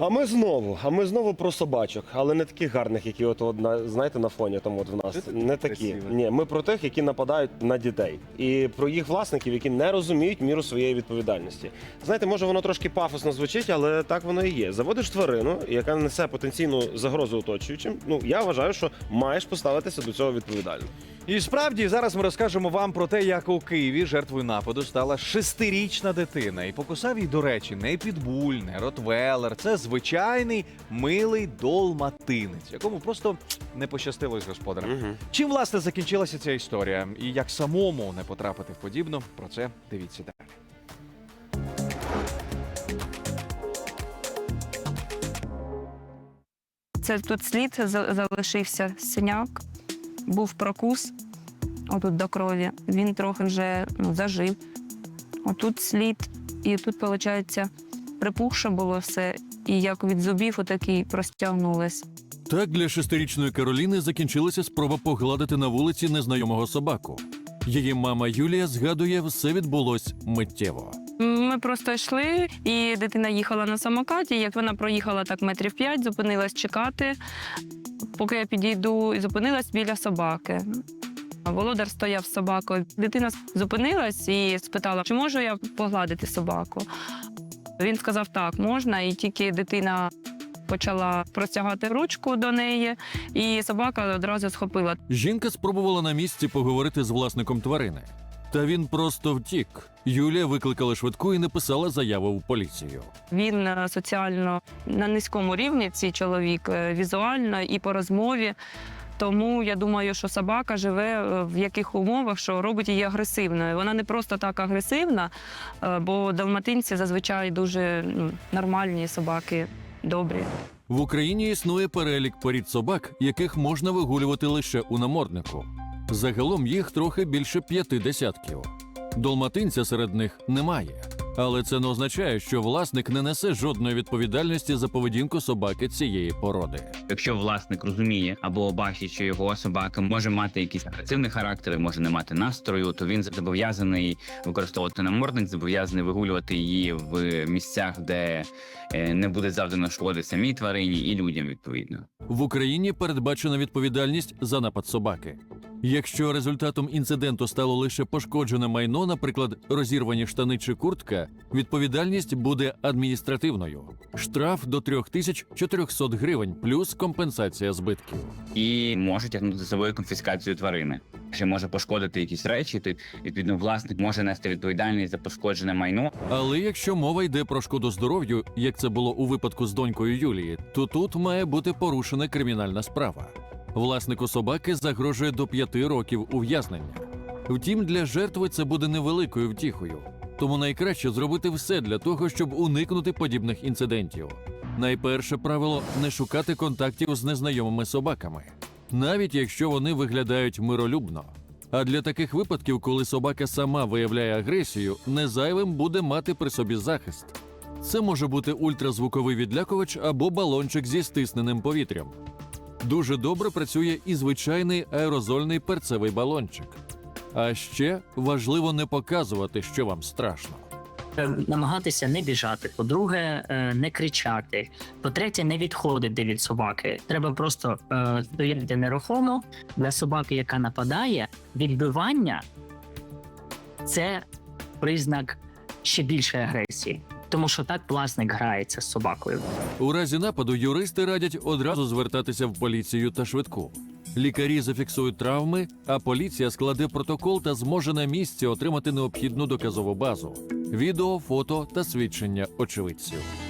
А ми знову, а ми знову про собачок, але не таких гарних, які от, от знаєте, на фоні там от в нас. Таке Не такі. красиве? Ні, ми про тих, які нападають на дітей. І про їх власників, які не розуміють міру своєї відповідальності. Знаєте, може воно трошки пафосно звучить, але так воно і є. Заводиш тварину, яка несе потенційну загрозу оточуючим. Ну я вважаю, що маєш поставитися до цього відповідально. І справді зараз ми розкажемо вам про те, як у Києві жертвою нападу стала шестирічна дитина. І покусав її, до речі, не підбуль, не ротвелер. Це звичайний милий долматинець, якому просто не пощастило з господарем. Угу. Чим власне закінчилася ця історія? І як самому не потрапити в подібну? Про це дивіться далі. Це тут слід за- залишився синяк, був прокус отут до крові. Він трохи вже ну, зажив. Отут слід, і тут, виходить, припухше було все, і як від зубів отакий простягнулось. Так для шестирічної Кароліни закінчилася спроба погладити на вулиці незнайомого собаку. Її мама Юлія згадує, все відбулось миттєво. Ми просто йшли, і дитина їхала на самокаті. Як вона проїхала так метрів п'ять, зупинилась чекати. Поки я підійду і зупинилась біля собаки. Володар стояв з собакою. Дитина зупинилась і спитала, чи можу я погладити собаку. Він сказав, так, можна, і тільки дитина почала простягати ручку до неї, і собака одразу схопила. Жінка спробувала на місці поговорити з власником тварини. Та він просто втік. Юлія викликала швидку і написала заяву в поліцію. Він е, соціально на низькому рівні, цей чоловік, е, візуально і по розмові. Тому я думаю, що собака живе е, в яких умовах, що робить її агресивною. Вона не просто так агресивна, бо далматинці зазвичай дуже ну, нормальні собаки, добрі. В Україні існує перелік порід собак, яких можна вигулювати лише у наморднику. Загалом їх трохи більше п'яти десятків. Долматинця серед них немає. Але це не означає, що власник не несе жодної відповідальності за поведінку собаки цієї породи. Якщо власник розуміє або бачить, що його собака може мати якийсь агресивний характер, може не мати настрою, то він зобов'язаний використовувати намордник, зобов'язаний вигулювати її в місцях, де е, не буде завдано шкоди самій тварині і людям відповідно. В Україні передбачена відповідальність за напад собаки. Якщо результатом інциденту стало лише пошкоджене майно, наприклад, розірвані штани чи куртка, відповідальність буде адміністративною. Штраф до 3400 гривень плюс компенсація збитків. І може тягнути за собою конфіскацію тварини. Ще може пошкодити якісь речі, то відповідно власник може нести відповідальність за пошкоджене майно. Але якщо мова йде про шкоду здоров'ю, як це було у випадку з донькою Юлії, то тут має бути порушена кримінальна справа. Власнику собаки загрожує до п'яти років ув'язнення. Втім, для жертви це буде невеликою втіхою. Тому найкраще зробити все для того, щоб уникнути подібних інцидентів. Найперше правило не шукати контактів з незнайомими собаками, навіть якщо вони виглядають миролюбно. А для таких випадків, коли собака сама виявляє агресію, не зайвим буде мати при собі захист. Це може бути ультразвуковий відлякувач або балончик зі стисненим повітрям. Дуже добре працює і звичайний аерозольний перцевий балончик. А ще важливо не показувати, що вам страшно. Е, намагатися не біжати. По-друге, е, не кричати. По-третє, не відходити від собаки. Треба просто е, стояти нерухомо для собаки, яка нападає. Відбивання це признак ще більшої агресії, тому що так власник грається з собакою. У разі нападу юристи радять одразу звертатися в поліцію та швидку. Лікарі зафіксують травми, а поліція складе протокол та зможе на місці отримати необхідну доказову базу: відео, фото та свідчення очевидців.